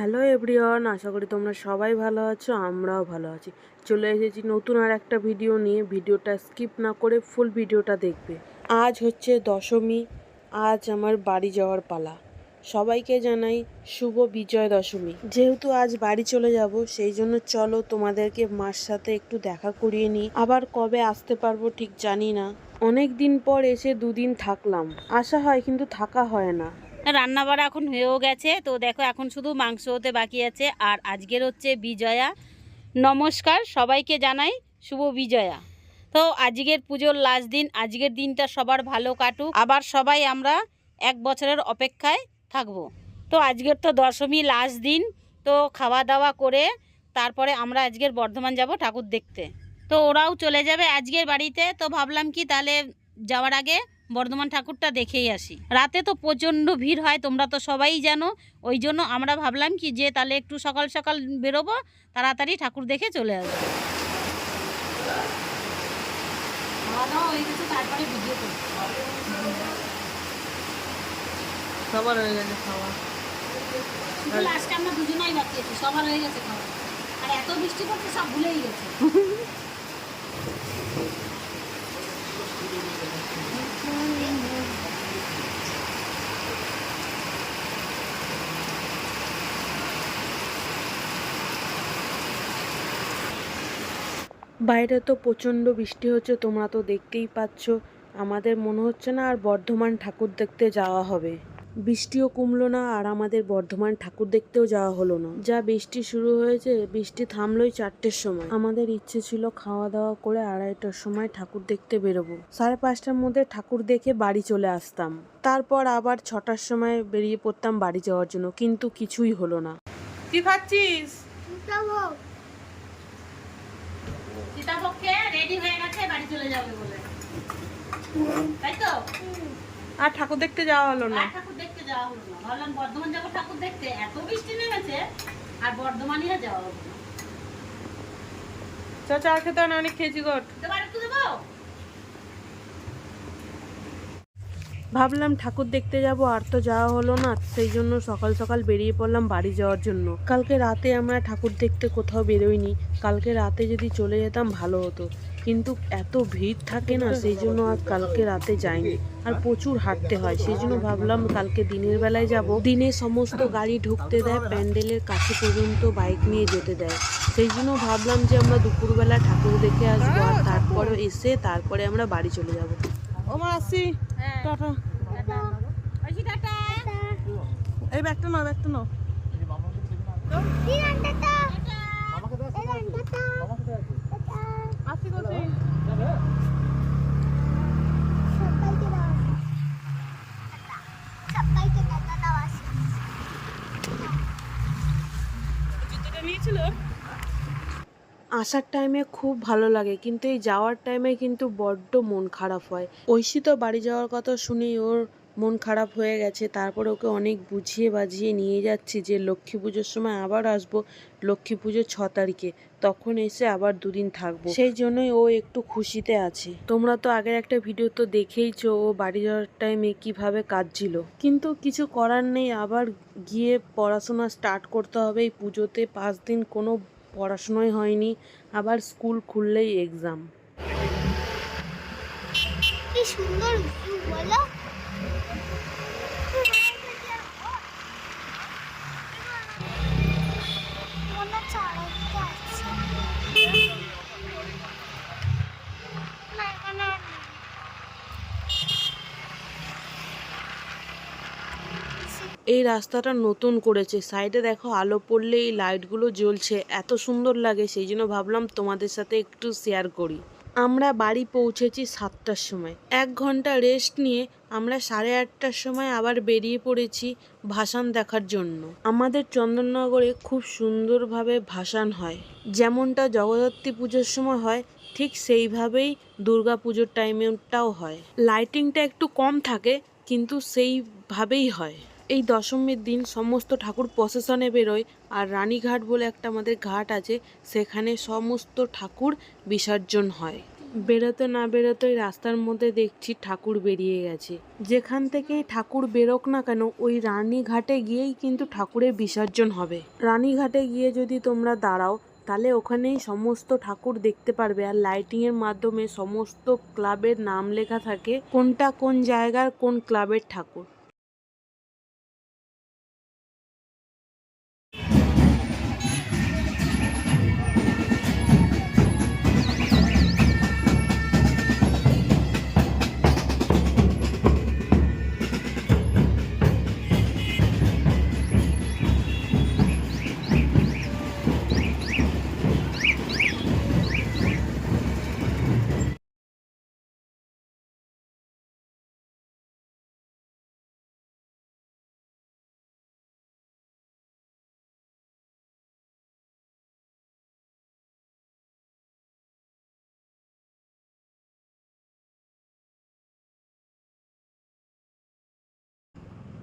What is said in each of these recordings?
Hello everyone, আশা করি তোমরা সবাই ভালো আছো, আমরাও ভালো আছি। চলে এসেছি নতুন আর একটা ভিডিও নিয়ে, ভিডিওটা স্কিপ না করে ফুল ভিডিওটা দেখবে। আজ হচ্ছে দশমী, আজ আমার বাড়ি যাওয়ার পালা। সবাইকে জানাই শুভ বিজয় দশমী। যেহেতু আজ বাড়ি চলে যাব, সেই জন্য চলো তোমাদেরকে মার সাথে একটু দেখা করিয়ে নিই। আবার কবে আসতে পারব ঠিক জানি না। অনেক দিন পর এসে দুদিন থাকলাম। আসা হয় কিন্তু থাকা হয় না। রান্না বাড়া এখন হয়েও গেছে। তো দেখো, এখন শুধু মাংস হতে বাকি আছে। আর আজকের হচ্ছে বিজয়া। নমস্কার, সবাইকে জানাই শুভ বিজয়া। তো আজকের পুজোর লাস্ট দিন, আজকের দিনটা সবার ভালো কাটুক। আবার সবাই আমরা এক বছরের অপেক্ষায় থাকব। তো আজকের তো দশমী লাস্ট দিন। তো খাওয়া দাওয়া করে তারপরে আমরা আজকের বর্ধমান যাব ঠাকুর দেখতে। তো ওরাও চলে যাবে আজকের বাড়িতে। তো ভাবলাম কি তাহলে যাওয়ার আগে বর্ধমান ঠাকুরটা দেখেই আসি। রাতে তো প্রচণ্ড ভিড় হয় তোমরা তো সবাই জানো। ওই জন্য আমরা ভাবলাম কি যে তাহলে একটু সকাল সকাল বেরোবো তাড়াতাড়ি ঠাকুর দেখে চলে আসব। সবার হয়ে গেছে খাওয়া। শুধু আমরা দুজনাই বাকি সবার হয়ে গেছে খাওয়া। আর এত বৃষ্টি পড়ছে সব ভুলেই গেছে। বাইরে তো প্রচণ্ড বৃষ্টি হচ্ছে তোমরা তো দেখতেই পাচ্ছ। আমাদের মনে হচ্ছে না আর বর্ধমান ঠাকুর দেখতে যাওয়া হবে। বৃষ্টিও কমলো না আর আমাদের বর্ধমান ঠাকুর দেখতেও যাওয়া হলো না। যা বৃষ্টি শুরু হয়েছে বৃষ্টি থামলোই চারটের সময়। আমাদের ইচ্ছে ছিল খাওয়া দাওয়া করে আড়াইটার সময় ঠাকুর দেখতে বেরোবো। সাড়ে পাঁচটার মধ্যে ঠাকুর দেখে বাড়ি চলে আসতাম। তারপর আবার ছটার সময় বেরিয়ে পড়তাম বাড়ি যাওয়ার জন্য কিন্তু কিছুই হলো না। কি খাচ্ছিস? সীতাপক্ষে রেডি হয়ে গেছে বাড়ি চলে যাবে বলে। তাই তো? আর ঠাকুর দেখতে যাওয়া হলো না। ঠাকুর দেখতে যাওয়া হলো না। ভাবলাম বর্ধমান যাব ঠাকুর দেখতে। এত বৃষ্টি নেমেছে আর বর্ধমানই আর যাওয়া হলো না। চা খেতে অনেক খেয়েছি গোট তোমার একটু দেবো? ভাবলাম ঠাকুর দেখতে যাব, আর তো যাওয়া হলো না, সেই জন্য সকাল সকাল বেরিয়ে পড়লাম বাড়ি যাওয়ার জন্য। কালকে রাতে আমরা ঠাকুর দেখতে কোথাও বেরোইনি, কালকে রাতে যদি চলে যেতাম ভালো হতো। কিন্তু এত ভিড় থাকে না, সেই জন্য আর কালকে রাতে যাইনি। আর প্রচুর হাঁটতে হয়, সেই জন্য ভাবলাম কালকে দিনের বেলায় যাব। দিনে সমস্ত গাড়ি ঢুকতে দেয়, প্যান্ডেলের কাছে পর্যন্ত বাইক নিয়ে যেতে দেয়। সেই জন্য ভাবলাম যে আমরা দুপুরবেলা ঠাকুর দেখে আসব, আর তারপরে এসে তারপরে আমরা বাড়ি চলে যাব। ও মা আসছি হ্যাঁ টাটা। এই ব্যাগটা নাও ব্যাগটা নাও। আসছি করছি আসার টাইমে খুব ভালো লাগে, কিন্তু এই যাওয়ার টাইমে কিন্তু বড্ড মন খারাপ হয়। ঐশী তো বাড়ি যাওয়ার কথা শুনেই ওর মন খারাপ হয়ে গেছে, তারপর ওকে অনেক বুঝিয়ে বাজিয়ে নিয়ে যাচ্ছি যে লক্ষ্মী পুজোর সময় আবার আসব, লক্ষ্মী পুজোর ছ তারিখে, তখন এসে আবার দুদিন থাকব। সেই জন্যই ও একটু খুশিতে আছে। তোমরা তো আগের একটা ভিডিও তো দেখেইছো, ও বাড়ি যাওয়ার টাইমে কীভাবে কাঁদছিল। কিন্তু কিছু করার নেই, আবার গিয়ে পড়াশোনা স্টার্ট করতে হবে, এই পুজোতে পাঁচ দিন কোনো পড়াশোনাই হয়নি আবার স্কুল খুললেই এক্সাম কি সুন্দর view বলো মনে হচ্ছে আরেকটা আছে। না, এখানে আর নেই। এই রাস্তাটা নতুন করেছে। সাইডে দেখো, আলো পড়লে এই লাইটগুলো জ্বলছে। এত সুন্দর লাগে, সেই জন্য ভাবলাম তোমাদের সাথে একটু শেয়ার করি। আমরা বাড়ি পৌঁছেছি সাতটার সময়। এক ঘণ্টা রেস্ট নিয়ে আমরা সাড়ে আটটার সময় আবার বেরিয়ে পড়েছি ভাসান দেখার জন্য। আমাদের চন্দননগরে খুব সুন্দরভাবে ভাসান হয়। যেমনটা জগদ্ধাত্রী পুজোর সময় হয়, ঠিক সেইভাবেই দুর্গা পুজোর টাইমেটাও হয়। লাইটিংটা একটু কম থাকে, কিন্তু সেইভাবেই হয়। এই দশমীর দিন সমস্ত ঠাকুর প্রসেশনে বেরোয়। আর রানীঘাট বলে একটা আমাদের ঘাট আছে, সেখানে সমস্ত ঠাকুর বিসর্জন হয়। বেরোতে না বেরোতেই রাস্তার মধ্যে দেখছি ঠাকুর বেরিয়ে গেছে। যেখান থেকেই ঠাকুর বেরোক না কেন, ওই রানীঘাটে গিয়েই কিন্তু ঠাকুরের বিসর্জন হবে। রানীঘাটে গিয়ে যদি তোমরা দাঁড়াও, তাহলে ওখানেই সমস্ত ঠাকুর দেখতে পারবে। আর লাইটিং এর মাধ্যমে সমস্ত ক্লাবের নাম লেখা থাকে, কোনটা কোন জায়গার কোন ক্লাবের ঠাকুর।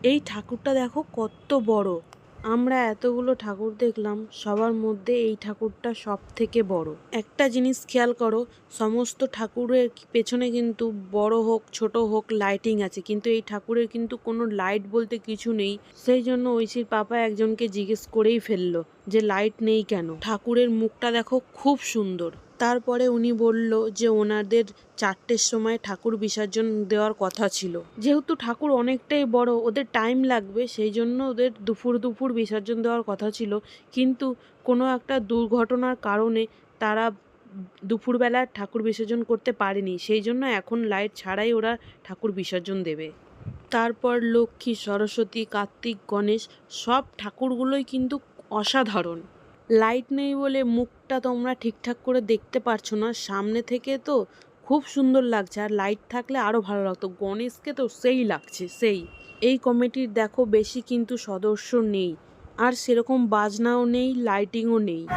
এই ঠাকুরটা দেখো কত বড়। আমরা এতগুলো ঠাকুর দেখলাম, সবার মধ্যে এই ঠাকুরটা সব থেকে বড়। একটা জিনিস খেয়াল করো, সমস্ত ঠাকুরের পেছনে কিন্তু বড় হোক, ছোট হোক লাইটিং আছে। কিন্তু এই ঠাকুরের কিন্তু কোনো লাইট বলতে কিছু নেই। সেই জন্য ঐশীর পাপা একজনকে জিজ্ঞেস করেই ফেলল যে লাইট নেই কেন? ঠাকুরের মুখটা দেখো খুব সুন্দর। তারপরে উনি বলল যে ওনাদের চারটের সময় ঠাকুর বিসর্জন দেওয়ার কথা ছিল। যেহেতু ঠাকুর অনেকটাই বড়, ওদের টাইম লাগবে, সেই জন্য ওদের দুপুর দুপুর বিসর্জন দেওয়ার কথা ছিল। কিন্তু কোনো একটা দুর্ঘটনার কারণে তারা দুপুরবেলা ঠাকুর বিসর্জন করতে পারেনি, সেই জন্য এখন লাইট ছাড়াই ওরা ঠাকুর বিসর্জন দেবে। তারপর লক্ষ্মী, সরস্বতী, কার্তিক, গণেশ সব ঠাকুরগুলোই কিন্তু অসাধারণ। লাইট নেই বলে মুখটা তোমরা ঠিকঠাক করে দেখতে পারছ না। সামনে থেকে তো খুব সুন্দর লাগছে আর লাইট থাকলে আরও ভালো লাগতো। গণেশকে তো সেই লাগছে, সেই। এই কমিটির দেখো বেশি কিন্তু সদস্য নেই। আর সেরকম বাজনাও নেই, লাইটিংও নেই।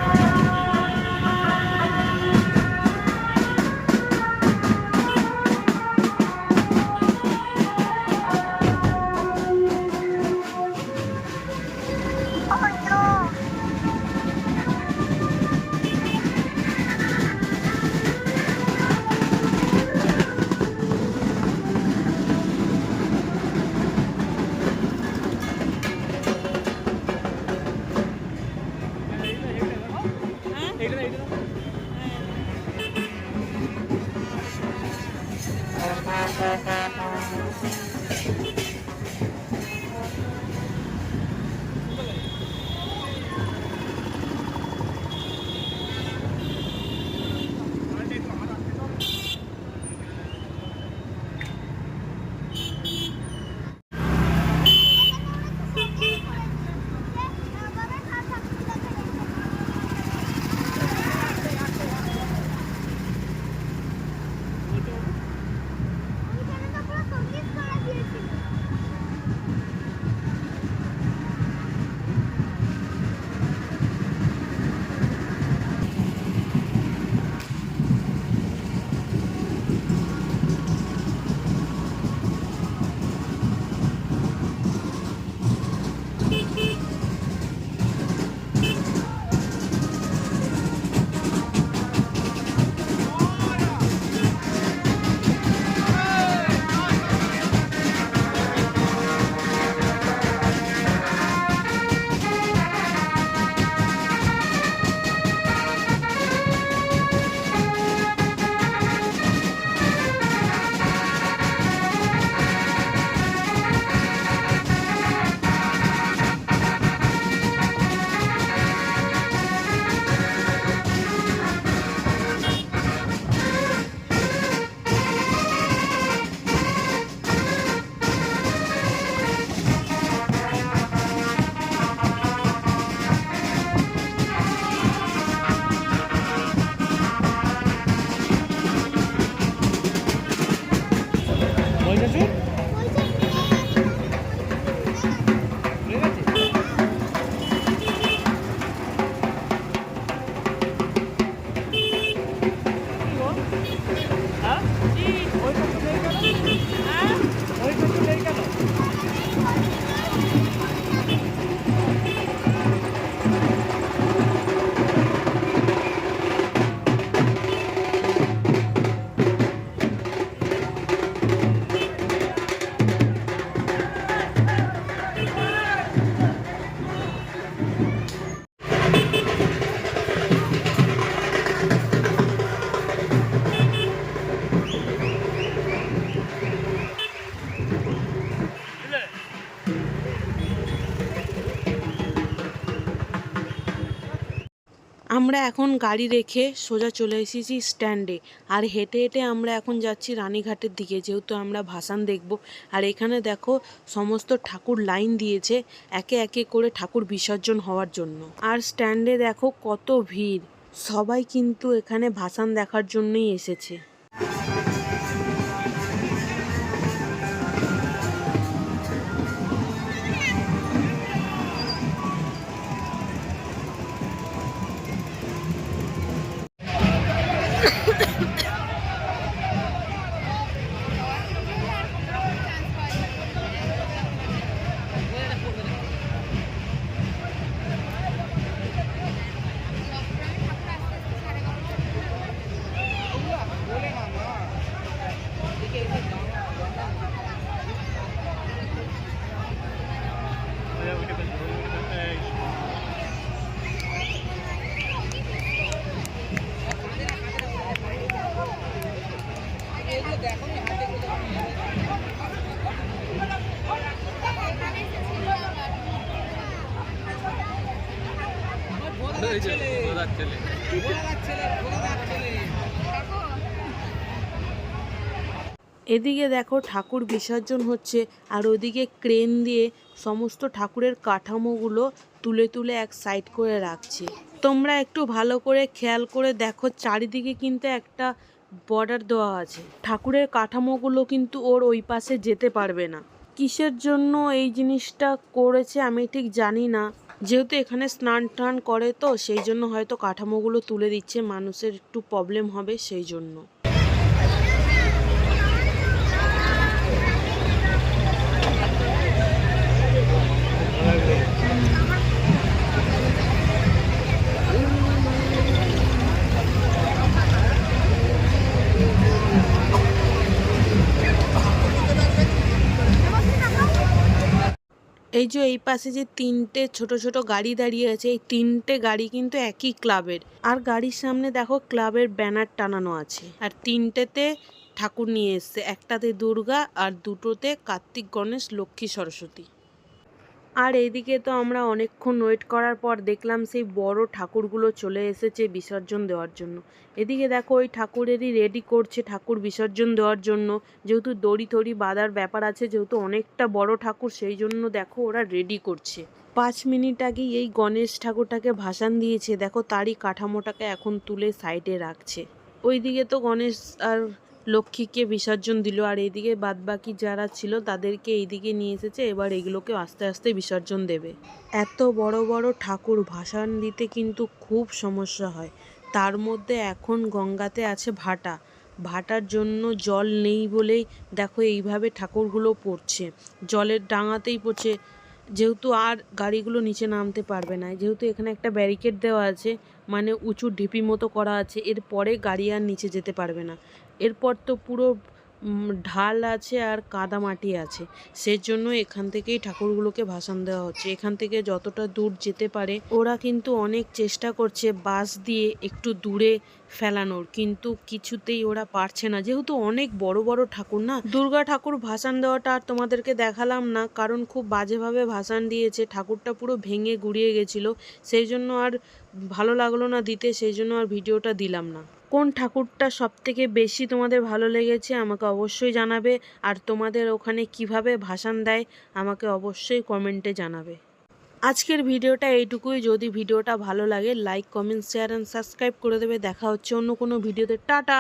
আমরা এখন গাড়ি রেখে সোজা চলে এসেছি স্ট্যান্ডে। আর হেঁটে হেঁটে আমরা এখন যাচ্ছি রানীঘাটের দিকে, যেহেতু আমরা ভাসান দেখব। আর এখানে দেখো সমস্ত ঠাকুর লাইন দিয়েছে একে একে করে ঠাকুর বিসর্জন হওয়ার জন্য। আর স্ট্যান্ডে দেখো কত ভিড়। সবাই কিন্তু এখানে ভাসান দেখার জন্যই এসেছে। Yeah, we can. এদিকে দেখো ঠাকুর বিসর্জন হচ্ছে, আর ওদিকে ক্রেন দিয়ে সমস্ত ঠাকুরের কাঠামোগুলো তুলে তুলে এক সাইড করে রাখছে। তোমরা একটু ভালো করে খেয়াল করে দেখো, চারিদিকে কিন্তু একটা বর্ডার দেওয়া আছে। ঠাকুরের কাঠামোগুলো কিন্তু ওর ওই পাশে যেতে পারবে না। কিসের জন্য এই জিনিসটা করেছে আমি ঠিক জানি না। যেহেতু এখানে স্নান টান করে তো, সেই জন্য হয়তো কাঠামোগুলো তুলে দিচ্ছে, মানুষের একটু প্রবলেম হবে সেই জন্য। এই যে এই পাশে যে তিনটে ছোট ছোট গাড়ি দাঁড়িয়ে আছে, এই তিনটে গাড়ি কিন্তু একই ক্লাবের। আর গাড়ির সামনে দেখো ক্লাবের ব্যানার টানানো আছে। আর তিনটেতে ঠাকুর নিয়ে এসছে, একটাতে দুর্গা আর দুটোতে কার্তিক গণেশ লক্ষ্মী সরস্বতী। আর এইদিকে তো আমরা অনেকক্ষণ ওয়েট করার পর দেখলাম সেই বড় ঠাকুরগুলো চলে এসেছে বিসর্জন দেওয়ার জন্য। এদিকে দেখো ওই ঠাকুরেরই রেডি করছে ঠাকুর বিসর্জন দেওয়ার জন্য। যেহেতু দড়ি থড়ি বাঁধার ব্যাপার আছে, যেহেতু অনেকটা বড় ঠাকুর, সেই জন্য দেখো ওরা রেডি করছে। পাঁচ মিনিট আগেই এই গণেশ ঠাকুরটাকে ভাসান দিয়েছে। দেখো তারই কাঠামোটাকে এখন তুলে সাইডে রাখছে। ওইদিকে তো গণেশ আর লক্ষ্মীকে বিসর্জন দিল। আর এইদিকে বাদবাকি যারা ছিল, তাদেরকে এইদিকে নিয়ে এসেছে। এবার এগুলোকে আস্তে আস্তে বিসর্জন দেবে। এত বড় বড় ঠাকুর ভাসান দিতে কিন্তু খুব সমস্যা হয়। তার মধ্যে এখন গঙ্গাতে আছে ভাটা। ভাটার জন্য জল নেই বলেই দেখো এইভাবে ঠাকুরগুলো পড়ছে। জলের ডাঙাতেই পড়ছে। যেহেতু আর গাড়িগুলো নিচে নামতে পারবে না। যেহেতু এখানে একটা ব্যারিকেড দেওয়া আছে মানে উঁচু ঢিপি মতো করা আছে, এরপরে গাড়ি আর নিচে যেতে পারবে না। এরপর তো পুরো ঢাল আছে আর কাদা মাটি আছে। সেজন্য এখান থেকেই ঠাকুরগুলোকে ভাসান দেওয়া হচ্ছে। এখান থেকে যতটা দূর যেতে পারে, ওরা কিন্তু অনেক চেষ্টা করছে বাস দিয়ে একটু দূরে ফেলানোর। কিন্তু কিছুতেই ওরা পারছে না। যেহেতু অনেক বড় বড় ঠাকুর না, দুর্গা ঠাকুর ভাসান দেওয়াটা আর তোমাদেরকে দেখালাম না। কারণ খুব বাজেভাবে ভাসান দিয়েছে। ঠাকুরটা পুরো ভেঙে গুড়িয়ে গেছিল। সেই জন্য আর ভালো লাগল না দিতে সেই জন্য আর ভিডিওটা দিলাম না। কোন ঠাকুরটা সব থেকে বেশি তোমাদের ভালো লেগেছে আমাকে অবশ্যই জানাবে। আর তোমাদের ওখানে কীভাবে ভাষণ দেয় আমাকে অবশ্যই কমেন্টে জানাবে। আজকের ভিডিওটা এইটুকুই। যদি ভিডিওটা ভালো লাগে like comment share and subscribe করে দেবে। দেখা হচ্ছে অন্য কোনো ভিডিওতে। টাটা!